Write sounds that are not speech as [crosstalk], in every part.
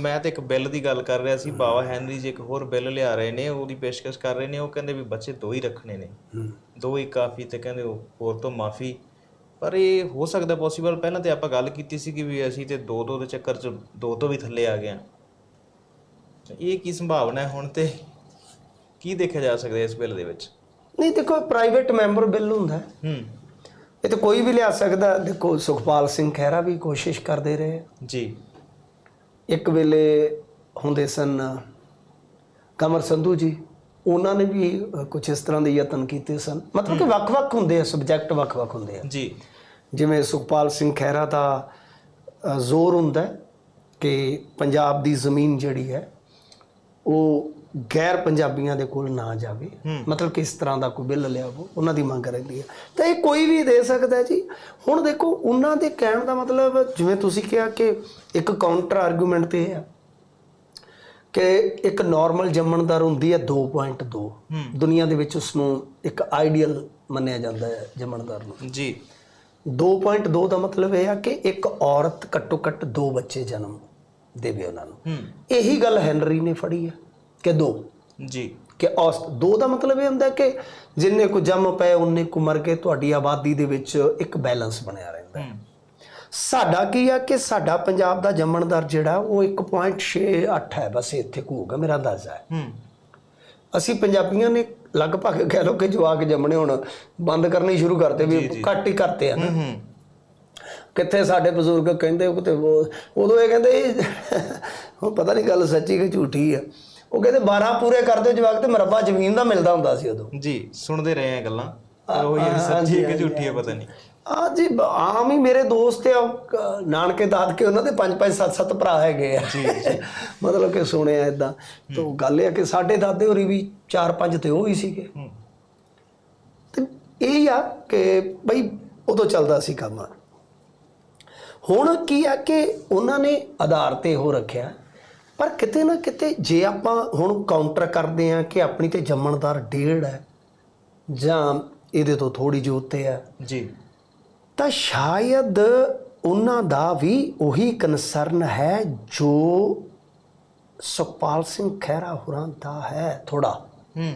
ਮੈਂ ਤੇ ਇੱਕ ਬਿੱਲ ਦੀ ਗੱਲ ਕਰ ਰਿਹਾ ਸੀ ਬਾਵਾ ਹੈਨਰੀ ਜੀ ਇੱਕ ਹੋਰ ਬਿੱਲ ਲਿਆ ਰਹੇ ਨੇ ਉਹਦੀ ਪੇਸ਼ਕਸ਼ ਕਰ ਰਹੇ ਨੇ ਉਹ ਕਹਿੰਦੇ ਵੀ ਬੱਚੇ ਦੋ ਹੀ ਰੱਖਣੇ ਨੇ। ਦੋ ਹੀ ਕਾਫੀ ਤੇ ਕਹਿੰਦੇ ਉਹ ਹੋਰ ਤੋਂ ਮਾਫੀ। ਪਰ ਇਹ ਹੋ ਸਕਦਾ ਪੋਸੀਬਲ ਪਹਿਲਾਂ ਤੇ ਆਪਾਂ ਗੱਲ ਕੀਤੀ ਸੀ ਕਿ ਵੀ ਅਸੀਂ ਤੇ ਦੋ ਦੋ ਦੇ ਚੱਕਰ 'ਚ ਦੋ ਤੋਂ ਵੀ ਥੱਲੇ ਆ ਗਏ ਹਾਂ। ਇਹ ਕੀ ਸੰਭਾਵਨਾ ਹੈ ਹੁਣ ਤੇ? ਕੀ ਦੇਖਿਆ ਜਾ ਸਕਦਾ ਇਸ ਬਿੱਲ ਦੇ ਵਿੱਚ? ਨਹੀਂ ਦੇਖੋ ਪ੍ਰਾਈਵੇਟ ਮੈਂਬਰ ਬਿੱਲ ਹੁੰਦਾ। ਹੈ। ਹੂੰ ਇਹ ਤਾਂ ਕੋਈ ਵੀ ਲਿਆ ਸਕਦਾ। ਦੇਖੋ ਸੁਖਪਾਲ ਸਿੰਘ ਖਹਿਰਾ ਵੀ ਕੋਸ਼ਿਸ਼ ਕਰਦੇ ਰਹੇ। ਆ। ਜੀ। ਇੱਕ ਵੇਲੇ ਹੁੰਦੇ ਸਨ ਕਮਰ ਸੰਧੂ ਜੀ ਉਹਨਾਂ ਨੇ ਵੀ ਕੁਝ ਇਸ ਤਰ੍ਹਾਂ ਦੇ ਯਤਨ ਕੀਤੇ ਸਨ। ਮਤਲਬ ਕਿ ਵੱਖ-ਵੱਖ ਹੁੰਦੇ ਆ ਸਬਜੈਕਟ ਵੱਖ-ਵੱਖ ਹੁੰਦੇ ਆ। ਜੀ। ਜਿਵੇਂ ਸੁਖਪਾਲ ਸਿੰਘ ਖਹਿਰਾ ਦਾ ਜ਼ੋਰ ਹੁੰਦਾ ਕਿ ਪੰਜਾਬ ਦੀ ਜ਼ਮੀਨ ਜਿਹੜੀ ਹੈ ਉਹ ਗੈਰ ਪੰਜਾਬੀਆਂ ਦੇ ਕੋਲ ਨਾ ਜਾਵੇ ਮਤਲਬ ਕਿ ਇਸ ਤਰ੍ਹਾਂ ਦਾ ਕੋਈ ਬਿੱਲ ਲਿਆਵੋ ਉਹਨਾਂ ਦੀ ਮੰਗ ਰਹਿੰਦੀ ਹੈ ਤਾਂ ਇਹ ਕੋਈ ਵੀ ਦੇ ਸਕਦਾ ਜੀ। ਹੁਣ ਦੇਖੋ ਉਹਨਾਂ ਦੇ ਕਹਿਣ ਦਾ ਮਤਲਬ ਜਿਵੇਂ ਤੁਸੀਂ ਕਿਹਾ ਕਿ ਇੱਕ ਕਾਊਂਟਰ ਆਰਗੂਮੈਂਟ ਤੇ ਹੈ ਕਿ ਇੱਕ ਨਾਰਮਲ ਜੰਮਣਦਾਰ ਹੁੰਦੀ ਹੈ। 2.2 ਦੁਨੀਆ ਦੇ ਵਿੱਚ ਉਸ ਨੂੰ ਇੱਕ ਆਈਡੀਅਲ ਮੰਨਿਆ ਜਾਂਦਾ ਹੈ ਜੰਮਣਦਾਰ ਨੂੰ। ਜੀ। 2.2 ਦਾ ਮਤਲਬ ਇਹ ਆ ਕਿ ਇੱਕ ਔਰਤ ਘੱਟੋ ਘੱਟ ਦੋ ਬੱਚੇ ਜਨਮ ਦੇਵੇ ਉਹਨਾਂ ਨੂੰ। ਇਹੀ ਗੱਲ ਹੈਨਰੀ ਨੇ ਫੜੀ ਹੈ ਕਿ ਦੋ? ਜੀ। ਕਿ ਔਸਤ ਦੋ ਦਾ ਮਤਲਬ ਇਹ ਹੁੰਦਾ ਕਿ ਜਿੰਨੇ ਕੁ ਜੰਮ ਪਏ ਉਨੇ ਕੁ ਮਰ ਕੇ ਤੁਹਾਡੀ ਆਬਾਦੀ ਦੇ ਵਿੱਚ ਇੱਕ ਬੈਲੈਂਸ ਬਣਿਆ ਰਹਿੰਦਾ ਹੂੰ। ਸਾਡਾ ਕੀ ਆ ਕਿ ਸਾਡਾ ਪੰਜਾਬ ਦਾ ਜੰਮਣਦਾਰ ਜਿਹੜਾ ਉਹ 1.68 ਹੈ। ਬਸ ਇੱਥੇ ਕੁ ਹੋਊਗਾ ਮੇਰਾ ਅੰਦਾਜ਼ਾ ਹੈ। ਹੂੰ। ਅਸੀਂ ਪੰਜਾਬੀਆਂ ਨੇ ਲਗਭਗ ਕਹਿ ਲਓ ਕਿ ਜਵਾਕ ਜੰਮਣੇ ਹੁਣ ਬੰਦ ਕਰਨੇ ਸ਼ੁਰੂ ਕਰਤੇ ਵੀ ਘੱਟ ਹੀ ਕਰਤੇ ਆ ਨਾ। ਹੂੰ ਕਿੱਥੇ ਸਾਡੇ ਬਜ਼ੁਰਗ ਕਹਿੰਦੇ ਉਹ ਕਿਤੇ ਉਦੋਂ ਇਹ ਕਹਿੰਦੇ ਹੁਣ ਪਤਾ ਨਹੀਂ ਗੱਲ ਸੱਚੀ ਕਿ ਝੂਠੀ ਆ। ਉਹ ਕਹਿੰਦੇ 12 ਪੂਰੇ ਕਰਦੇ ਜਵਾਕ ਤੇ ਮਰਬਾ ਜ਼ਮੀਨ ਦਾ ਮਿਲਦਾ ਹੁੰਦਾ ਸੀ ਉਦੋਂ। ਜੀ ਸੁਣਦੇ ਰਹੇ ਆ ਗੱਲਾਂ। ਉਹ ਇਹ ਸੱਚੀ ਹੈ ਕਿ ਝੂਠੀ ਹੈ ਪਤਾ ਨਹੀਂ। ਆ ਜੀ ਆਮ ਹੀ ਮੇਰੇ ਦੋਸਤ ਆ ਉਹ ਕ- ਨਾਨਕੇ ਦਾਦਕੇ ਉਹਨਾਂ ਦੇ ਪੰਜ ਪੰਜ ਸੱਤ ਸੱਤ ਭਰਾ ਹੈਗੇ ਆ। ਜੀ [laughs] ਮਤਲਬ ਕਿ ਸੁਣਿਆ ਇਦਾਂ ਤਾਂ ਗੱਲ ਇਹ ਆ ਕਿ ਸਾਡੇ ਦਾਦੇ ਹੋਰੀ ਵੀ ਚਾਰ ਪੰਜ ਤੇ ਉਹ ਹੀ ਸੀਗੇ। ਤੇ ਇਹ ਆ ਕਿ ਬਈ ਉਦੋਂ ਚੱਲਦਾ ਸੀ ਕੰਮ। ਹੁਣ ਕੀ ਆ ਕਿ ਉਹਨਾਂ ਨੇ ਆਧਾਰ ਤੇ ਹੋ ਰੱਖਿਆ। ਪਰ ਕਿਤੇ ਨਾ ਕਿਤੇ ਜੇ ਆਪਾਂ ਹੁਣ ਕਾਊਂਟਰ ਕਰਦੇ ਆ ਕਿ ਆਪਣੀ ਤੇ ਜੰਮਣਦਾਰ ਡੇਢ ਹੈ ਜਾਂ ਇਹਦੇ ਤੋਂ ਥੋੜੀ ਜਿਹੀ ਉੱਤੇ ਹੈ ਜੀ। ਤਾਂ ਸ਼ਾਇਦ ਉਹਨਾਂ ਦਾ ਵੀ ਉਹੀ ਕਨਸਰਨ ਹੈ ਜੋ ਸੁਖਪਾਲ ਸਿੰਘ ਖਹਿਰਾ ਹੋਰਾਂ ਦਾ ਹੈ ਥੋੜਾ ਹੂੰ।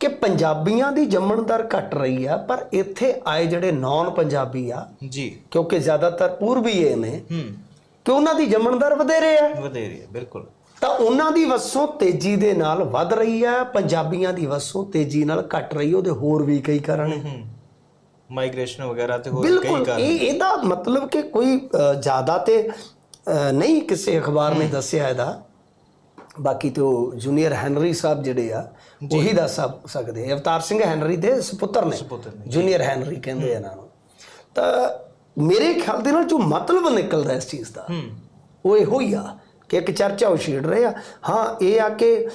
ਕਿ ਪੰਜਾਬੀਆਂ ਦੀ ਜੰਮਣ ਦਰ ਘਟ ਰਹੀ ਆ ਪਰ ਇੱਥੇ ਆਏ ਜਿਹੜੇ ਨਾਨ ਪੰਜਾਬੀ ਆ ਜੀ। ਕਿਉਂਕਿ ਜ਼ਿਆਦਾਤਰ ਪੂਰਬੀ ਇਹ ਨੇ ਹੂੰ। ਕਿ ਉਹਨਾਂ ਦੀ ਜੰਮਣ ਦਰ ਵਧੇਰੇ ਆ। ਵਧੇਰੀ ਹੈ ਬਿਲਕੁਲ। ਤਾਂ ਉਹਨਾਂ ਦੀ ਵਸੋਂ ਤੇਜ਼ੀ ਦੇ ਨਾਲ ਵੱਧ ਰਹੀ ਆ ਪੰਜਾਬੀਆਂ ਦੀ ਵਸੋਂ ਤੇਜ਼ੀ ਨਾਲ ਘਟ ਰਹੀ ਉਹਦੇ ਹੋਰ ਵੀ ਕਈ ਕਾਰਨ ਹੈ ਹੂੰ। ਮਾਈਗ੍ਰੇਸ਼ਨ ਵਗੈਰਾ ਤੇ ਹੋਰ ਕਈ ਬਿਲਕੁਲ ਕਾਰਨ ਇਹ ਇਹਦਾ ਮਤਲਬ ਕਿ ਕੋਈ ਜ਼ਿਆਦਾ ਤੇ ਨਹੀਂ ਕਿਸੇ ਅਖਬਾਰ ਨੇ ਦੱਸਿਆ ਇਹਦਾ। ਬਾਕੀ ਤੇ ਉਹ ਜੂਨੀਅਰ ਹੈਨਰੀ ਸਾਹਿਬ ਜਿਹੜੇ ਆ ਉਹੀ ਦੱਸ ਸਕ- ਸਕਦੇ ਆ। ਅਵਤਾਰ ਸਿੰਘ ਹੈਨਰੀ ਦੇ ਸੁਪੁੱਤਰ ਨੇ। ਨੇ, ਜੂਨੀਅਰ ਹੈਨਰੀ ਕਹਿੰਦੇ ਇਹਨਾਂ ਨੂੰ। ਤਾਂ ਮੇਰੇ ਖਿਆਲ ਦੇ ਨਾਲ ਜੋ ਮਤਲਬ ਨਿਕਲਦਾ ਇਸ ਚੀਜ਼ ਦਾ ਉਹ ਇਹੋ ਹੀ ਆ ਕਿ ਇੱਕ ਚਰਚਾ ਉਹ ਛੇੜ ਰਹੇ ਆ। ਹਾਂ ਇਹ ਆ ਕਿ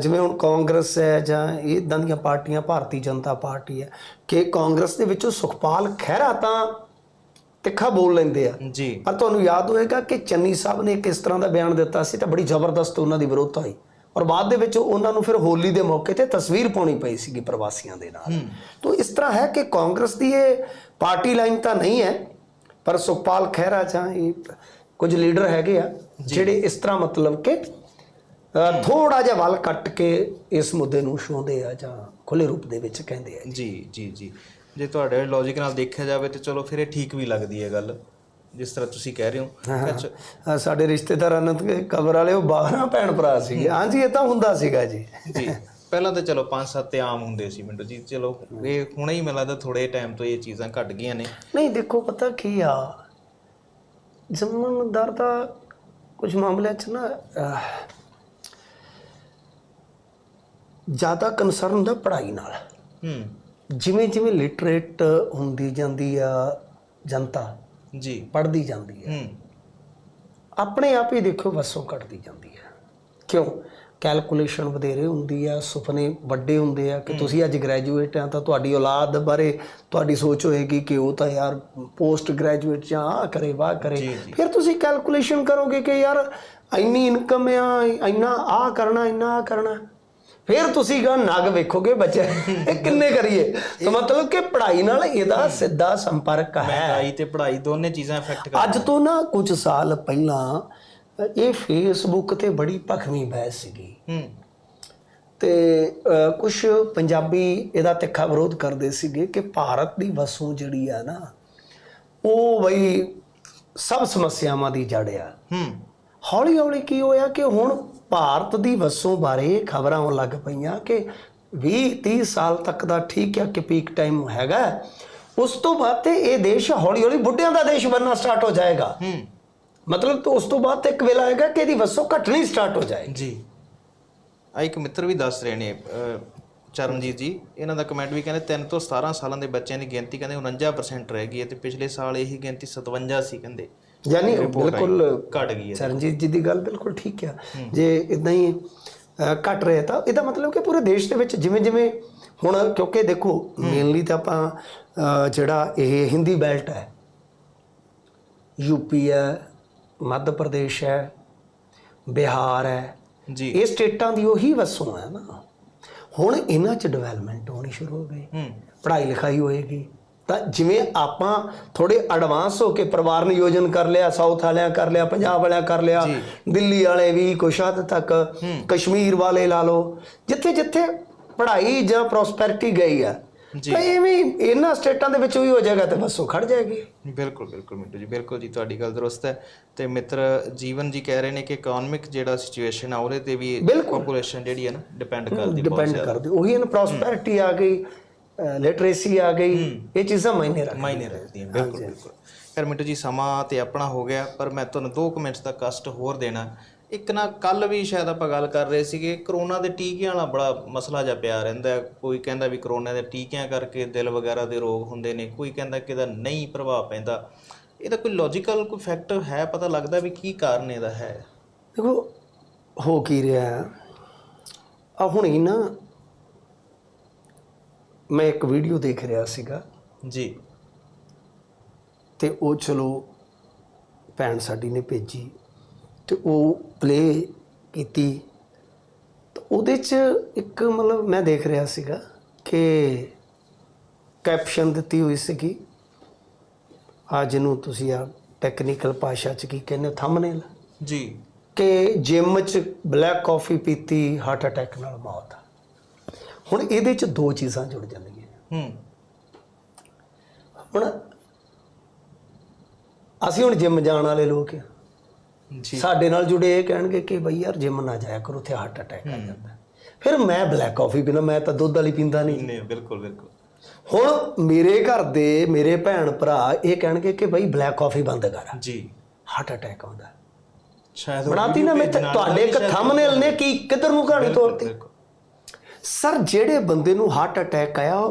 ਜਿਵੇਂ ਹੁਣ ਕਾਂਗਰਸ ਹੈ ਜਾਂ ਇਦਾਂ ਦੀਆਂ ਪਾਰਟੀਆਂ ਭਾਰਤੀ ਜਨਤਾ ਪਾਰਟੀ ਹੈ ਕਿ ਕਾਂਗਰਸ ਦੇ ਵਿੱਚੋਂ ਸੁਖਪਾਲ ਖਹਿਰਾ ਤਾਂ ਤਿੱਖਾ ਬੋਲ ਲੈਂਦੇ ਆ। ਜੀ। ਪਰ ਤੁਹਾਨੂੰ ਯਾਦ ਹੋਏਗਾ ਕਿ ਚੰਨੀ ਸਾਹਿਬ ਨੇ ਇੱਕ ਇਸ ਤਰ੍ਹਾਂ ਦਾ ਬਿਆਨ ਦਿੱਤਾ ਸੀ ਤਾਂ ਬੜੀ ਜ਼ਬਰਦਸਤ ਉਹਨਾਂ ਦੀ ਵਿਰੋਧਤਾ ਹੋਈ। ਔਰ ਬਾਅਦ ਦੇ ਵਿੱਚ ਉਹਨਾਂ ਨੂੰ ਫਿਰ ਹੋਲੀ ਦੇ ਮੌਕੇ ਤੇ ਤਸਵੀਰ ਪਾਉਣੀ ਪਈ ਸੀਗੀ ਪ੍ਰਵਾਸੀਆਂ ਦੇ ਨਾਲ। ਤੋਂ ਇਸ ਤਰ੍ਹਾਂ ਹੈ ਕਿ ਕਾਂਗਰਸ ਦੀ ਇਹ ਪਾਰਟੀ ਲਾਈਨ ਤਾਂ ਨਹੀਂ ਹੈ ਪਰ ਸੁਖਪਾਲ ਖਹਿਰਾ ਜਾਂ ਇਹ ਕੁਝ ਲੀਡਰ ਹੈਗੇ ਆ ਜਿਹੜੇ ਇਸ ਤਰ੍ਹਾਂ ਮਤਲਬ ਕਿ ਥੋੜਾ ਜਿਹਾ ਵੱਲ ਕੱਟ ਕੇ ਇਸ ਮੁੱਦੇ ਨੂੰ ਛੋਂਦੇ ਆ ਜਾਂ ਖੁੱਲੇ ਰੂਪ ਦੇ ਵਿੱਚ ਕਹਿੰਦੇ ਆ ਜੀ। ਜੀ ਜੀ ਜੇ। ਤੁਹਾਡੇ ਲੌਜੀਕ ਨਾਲ ਦੇਖਿਆ ਜਾਵੇ ਤੇ ਚਲੋ ਫਿਰ ਇਹ ਠੀਕ ਵੀ ਲੱਗਦੀ ਹੈ ਗੱਲ ਜਿਸ ਤਰ੍ਹਾਂ ਤੁਸੀਂ ਕਹਿ ਰਹੇ ਹੋ। ਸਾਡੇ ਰਿਸ਼ਤੇਦਾਰਾਂ ਨੇ ਤੇ ਕਬਰ ਵਾਲੇ ਉਹ 12 ਭੈਣ ਭਰਾ ਸੀਗੇ। ਹਾਂਜੀ ਇਹ ਤਾਂ ਹੁੰਦਾ ਸੀਗਾ ਜੀ। ਜੀ। ਪਹਿਲਾਂ ਤਾਂ ਚਲੋ 5-7 ਤੇ ਆਮ ਹੁੰਦੇ ਸੀ ਮਿੰਟੋ ਜੀ ਚਲੋ ਇਹ ਹੁਣੇ ਹੀ ਮੈਨੂੰ ਲੱਗਦਾ ਥੋੜੇ ਟਾਈਮ ਤੋਂ ਇਹ ਚੀਜ਼ਾਂ ਘਟ ਗਈਆਂ ਨੇ। ਨਹੀਂ ਦੇਖੋ ਪਤਾ ਕੀ ਆ? ਜ਼ਮੀਨਦਾਰ ਦਾ ਕੁਝ ਮਾਮਲਿਆਂ 'ਚ ਨਾ ਜ਼ਿਆਦਾ ਕੰਸਰਨ ਹੁੰਦਾ ਪੜ੍ਹਾਈ ਨਾਲ। ਹੂੰ। ਜਿਵੇਂ ਜਿਵੇਂ ਲਿਟਰੇਟ ਹੁੰਦੀ ਜਾਂਦੀ ਆ ਜਨਤਾ ਜੀ। ਪੜ੍ਹਦੀ ਜਾਂਦੀ ਹੈ ਹੂੰ। ਆਪਣੇ ਆਪ ਹੀ ਦੇਖੋ ਵਸੋਂ ਘਟਦੀ ਜਾਂਦੀ ਹੈ ਕਿਉਂ? ਕੈਲਕੂਲੇਸ਼ਨ ਵਧੇਰੇ ਹੁੰਦੀ ਆ ਸੁਪਨੇ ਵੱਡੇ ਹੁੰਦੇ ਆ ਕਿ ਤੁਸੀਂ ਅੱਜ ਗ੍ਰੈਜੂਏਟ ਆ ਤਾਂ ਤੁਹਾਡੀ ਔਲਾਦ ਬਾਰੇ ਤੁਹਾਡੀ ਸੋਚ ਹੋਏਗੀ ਕਿ ਉਹ ਤਾਂ ਯਾਰ ਪੋਸਟ ਗ੍ਰੈਜੂਏਟ ਜਾਂ ਆ ਕਰੇ ਵਾਹ ਕਰੇ। ਫਿਰ ਤੁਸੀਂ ਕੈਲਕੂਲੇਸ਼ਨ ਕਰੋਗੇ ਕਿ ਯਾਰ ਇੰਨੀ ਇਨਕਮ ਆ ਇੰਨਾ ਆ ਕਰਨਾ ਇੰਨਾ ਆ ਕਰਨਾ। ਫਿਰ ਤੁਸੀਂ ਗਾ ਨਗ ਵੇਖੋਗੇ ਬੱਚੇ ਇਹ ਕਿੰਨੇ ਕਰੀਏ? ਤਾਂ ਮਤਲਬ ਕਿ ਪੜ੍ਹਾਈ ਨਾਲ ਇਹਦਾ ਸਿੱਧਾ ਸੰਪਰਕ ਹੈ। ਮਹਿੰਗਾਈ ਤੇ ਪੜ੍ਹਾਈ ਦੋਨੇ ਚੀਜ਼ਾਂ ਇਫੈਕਟ ਕਰ ਅੱਜ ਤੋਂ ਨਾ ਕੁਝ ਸਾਲ ਪਹਿਲਾਂ ਇਹ ਫੇਸਬੁੱਕ ਤੇ ਬੜੀ ਭਖਵੀਂ ਬਹਿਸ ਸੀਗੀ। ਹੂੰ। ਤੇ ਕੁਝ ਪੰਜਾਬੀ ਇਹਦਾ ਤਿੱਖਾ ਵਿਰੋਧ ਕਰਦੇ ਸੀਗੇ ਕਿ ਭਾਰਤ ਦੀ ਵਸੋਂ ਜਿਹੜੀ ਆ ਨਾ ਉਹ ਬਈ ਸਭ ਸਮੱਸਿਆਵਾਂ ਦੀ ਜੜ ਆ। ਹੂੰ। ਹੌਲੀ ਹੌਲੀ ਕੀ ਹੋਇਆ ਕਿ ਹੁਣ ਭਾਰਤ ਦੀ ਵਸੋਂ ਬਾਰੇ ਖਬਰਾਂ ਆਉਣ ਲੱਗ ਪਈਆਂ ਕਿ 20 30 ਸਾਲ ਤੱਕ ਦਾ ਠੀਕ ਹੈ ਕਿ ਪੀਕ ਟਾਈਮ ਹੈਗਾ। ਉਸ ਤੋਂ ਬਾਅਦ ਤੇ ਇਹ ਦੇਸ਼ ਹੌਲੀ ਹੌਲੀ ਬੁੱਢਿਆਂ ਦਾ ਦੇਸ਼ ਬਣਨਾ ਸਟਾਰਟ ਹੋ ਜਾਏਗਾ। ਹੂੰ। ਮਤਲਬ ਤੋਂ ਉਸ ਤੋਂ ਬਾਅਦ ਇੱਕ ਵੇਲਾ ਆਏਗਾ ਕਿ ਇਹਦੀ ਵਸੋਂ ਘਟਣੀ ਸਟਾਰਟ ਹੋ ਜਾਏਗੀ। ਜੀ। ਆ ਇੱਕ ਮਿੱਤਰ ਵੀ ਦੱਸ ਰਹੇ ਨੇ ਚਰਨਜੀਤ ਜੀ ਇਹਨਾਂ ਦਾ ਕਮੈਂਟ ਵੀ ਕਹਿੰਦੇ 3 ਤੋਂ 17 ਸਾਲਾਂ ਦੇ ਬੱਚਿਆਂ ਦੀ ਗਿਣਤੀ ਕਹਿੰਦੇ 49% ਰਹਿ ਗਈ ਹੈ ਤੇ ਪਿਛਲੇ ਸਾਲ ਇਹੀ ਗਿਣਤੀ 57 ਸੀ ਕਹਿੰਦੇ। ਯਾਨੀ ਬਿਲਕੁਲ ਘਟ ਗਈ ਹੈ। ਚਰਨਜੀਤ ਜੀ ਦੀ ਗੱਲ ਬਿਲਕੁਲ ਠੀਕ ਆ। ਜੇ ਇਦਾਂ ਹੀ ਘਟ ਰਿਹਾ ਤਾਂ ਇਹਦਾ ਮਤਲਬ ਕਿ ਪੂਰੇ ਦੇਸ਼ ਦੇ ਵਿੱਚ ਜਿਵੇਂ ਜਿਵੇਂ ਹੁਣ ਕਿਉਂਕਿ ਦੇਖੋ ਮੇਨਲੀ ਤਾਂ ਆਪਾਂ ਜਿਹੜਾ ਇਹ ਹਿੰਦੀ ਬੈਲਟ ਹੈ ਯੂਪੀ ਹੈ ਮੱਧ ਪ੍ਰਦੇਸ਼ ਹੈ ਬਿਹਾਰ ਹੈ ਜੀ। ਇਹ ਸਟੇਟਾਂ ਦੀ ਉਹੀ ਵਸੋਂ ਹੈ ਨਾ। ਹੁਣ ਇਹਨਾਂ 'ਚ ਡਿਵੈਲਪਮੈਂਟ ਹੋਣੀ ਸ਼ੁਰੂ ਹੋ ਗਈ। ਪੜ੍ਹਾਈ ਲਿਖਾਈ ਹੋਏਗੀ। ਤਾਂ ਜਿਵੇਂ ਆਪਾਂ ਥੋੜੇ ਐਡਵਾਂਸ ਹੋ ਕੇ ਪਰਿਵਾਰ ਨਿਯੋਜਨ ਕਰ ਲਿਆ ਸਾਊਥ ਵਾਲਿਆਂ ਕਰ ਲਿਆ ਪੰਜਾਬ ਵਾਲਿਆਂ ਕਰ ਲਿਆ ਦਿੱਲੀ ਵਾਲੇ ਵੀ ਕੁਛ ਹੱਦ ਤੱਕ ਕਸ਼ਮੀਰ ਵਾਲੇ ਲਾ ਲਓ। ਜਿੱਥੇ ਜਿੱਥੇ ਪੜ੍ਹਾਈ ਜਾਂ ਪ੍ਰੋਸਪੈਰਿਟੀ ਗਈ ਆ ਜੀ। ਤਾਂ ਐਵੇਂ ਹੀ ਇਹਨਾਂ ਸਟੇਟਾਂ ਦੇ ਵਿੱਚ ਵੀ ਹੋ ਜਾਏਗਾ ਤੇ ਬਸ ਉਹ ਖੜ ਜਾਏਗੀ। ਬਿਲਕੁਲ ਬਿਲਕੁਲ ਮਿੰਟੂ ਜੀ ਬਿਲਕੁਲ ਜੀ ਤੁਹਾਡੀ ਗੱਲ ਦਰੁਸਤ ਹੈ। ਤੇ ਮਿੱਤਰ ਜੀਵਨ ਜੀ ਕਹਿ ਰਹੇ ਨੇ ਕਿ ਇਕਨੋਮਿਕ ਜਿਹੜਾ ਸਿਚੁਏਸ਼ਨ ਆ ਉਹਦੇ ਤੇ ਵੀ। ਪੋਪੂਲੇਸ਼ਨ ਜਿਹੜੀ ਹੈ ਨਾ ਡਿਪੈਂਡ ਕਰਦੀ ਬਹੁਤ ਡਿਪੈਂਡ ਕਰਦੇ। ਉਹੀ ਇਹਨਾਂ ਪ੍ਰੋਸਪੈਰਿਟੀ ਆ ਗਈ ਲਿਟਰੇਸੀ ਆ ਗਈ ਇਹ ਚੀਜ਼ਾਂ ਮਾਇਨੇ ਰੱਖਦੀਆਂ। ਮਾਇਨੇ ਰੱਖਦੀਆਂ ਬਿਲਕੁਲ ਬਿਲਕੁਲ। ਫਿਰ ਮਿੰਟੂ ਜੀ ਸਮਾਂ ਤੇ ਆਪਣਾ ਹੋ ਗਿਆ ਪਰ ਮੈਂ ਤੁਹਾਨੂੰ 2 ਕਮੈਂਟਸ ਦਾ ਕਸ਼ਟ ਹੋਰ ਦੇਣਾ। ਇੱਕ ਨਾ ਕੱਲ ਵੀ ਸ਼ਾਇਦ ਆਪਾਂ ਗੱਲ ਕਰ ਰਹੇ ਸੀਗੇ ਕਰੋਨਾ ਦੇ ਟੀਕਿਆਂ ਵਾਲਾ ਬੜਾ ਮਸਲਾ ਜਿਹਾ ਪਿਆ ਰਹਿੰਦਾ। ਕੋਈ ਕਹਿੰਦਾ ਵੀ ਕਰੋਨਾ ਦੇ ਟੀਕਿਆਂ ਕਰਕੇ ਦਿਲ ਵਗੈਰਾ ਦੇ ਰੋਗ ਹੁੰਦੇ ਨੇ ਕੋਈ ਕਹਿੰਦਾ ਕਿ ਇਹਦਾ ਨਹੀਂ ਪ੍ਰਭਾਵ ਪੈਂਦਾ। ਇਹਦਾ ਕੋਈ ਲੌਜੀਕਲ ਕੋਈ ਫੈਕਟਰ ਹੈ ਪਤਾ ਲੱਗਦਾ ਵੀ ਕੀ ਕਾਰਨ ਇਹਦਾ ਹੈ? ਦੇਖੋ ਹੋ ਕੀ ਰਿਹਾ ਆ ਹੁਣ ਹੀ ਨਾ ਮੈਂ ਇੱਕ ਵੀਡੀਓ ਦੇਖ ਰਿਹਾ ਸੀਗਾ। ਜੀ। ਤੇ ਉਹ ਚਲੋ ਭੈਣ ਸਾਡੀ ਨੇ ਭੇਜੀ। ਤੇ ਉਹ ਪਲੇ ਕੀਤੀ। ਤਾਂ ਉਹਦੇ ਚ ਇੱਕ ਮਤਲਬ ਮੈਂ ਦੇਖ ਰਿਹਾ ਸੀਗਾ ਕਿ ਕੈਪਸ਼ਨ ਦਿੱਤੀ ਹੋਈ ਸੀਗੀ। ਆ ਜਿਹਨੂੰ ਤੁਸੀਂ ਆ ਟੈਕਨੀਕਲ ਭਾਸ਼ਾ ਚ ਕੀ ਕਹਿੰਦੇ ਥੰਬਨੇਲ ਜੀ। ਕਿ ਜਿਮ ਚ ਬਲੈਕ ਕਾਫੀ ਪੀਤੀ ਹਾਰਟ ਅਟੈਕ ਨਾਲ ਮੌਤ। ਹੁਣ ਇਹਦੇ ਚ ਦੋ ਚੀਜ਼ਾਂ ਜੁੜ ਜਾਂਦੀਆਂ। ਹੂੰ। ਹੁਣ ਅਸੀਂ ਹੁਣ ਜਿਮ ਜਾਣ ਵਾਲੇ ਲੋਕ ਆ ਜੀ। ਸਾਡੇ ਨਾਲ ਜੁੜੇ ਇਹ ਕਹਿਣਗੇ ਕਿ ਬਈ ਯਾਰ ਜਿਮ ਨਾ ਜਾਇਆ ਕਰੋ ਉੱਥੇ ਹਾਰਟ ਅਟੈਕ ਆ ਜਾਂਦਾ। ਫਿਰ ਮੈਂ ਬਲੈਕ ਕਾਫੀ ਪੀਣਾ ਮੈਂ ਤਾਂ ਦੁੱਧ ਵਾਲੀ ਪੀਂਦਾ ਨਹੀਂ। ਨਹੀਂ ਬਿਲਕੁਲ ਬਿਲਕੁਲ। ਹੁਣ ਮੇਰੇ ਘਰ ਦੇ ਮੇਰੇ ਭੈਣ ਭਰਾ ਇਹ ਕਹਿਣਗੇ ਕਿ ਬਈ ਬਲੈਕ ਕਾਫੀ ਬੰਦ ਕਰ। ਜੀ। ਹਾਰਟ ਅਟੈਕ ਆਉਂਦਾ। ਸ਼ਾਇਦ ਬਣਾਤੀ ਨਾ ਮੈਂ ਤੁਹਾਡੇ ਇੱਕ ਥੰਬਨੇਲ ਨੇ ਕੀ ਕਿੱਧਰ ਨੂੰ ਕਹਾਣੀ ਤੋਰਤੀ। ਬਿਲਕੁਲ। ਸਰ ਜਿਹੜੇ ਬੰਦੇ ਨੂੰ ਹਾਰਟ ਅਟੈਕ ਆਇਆ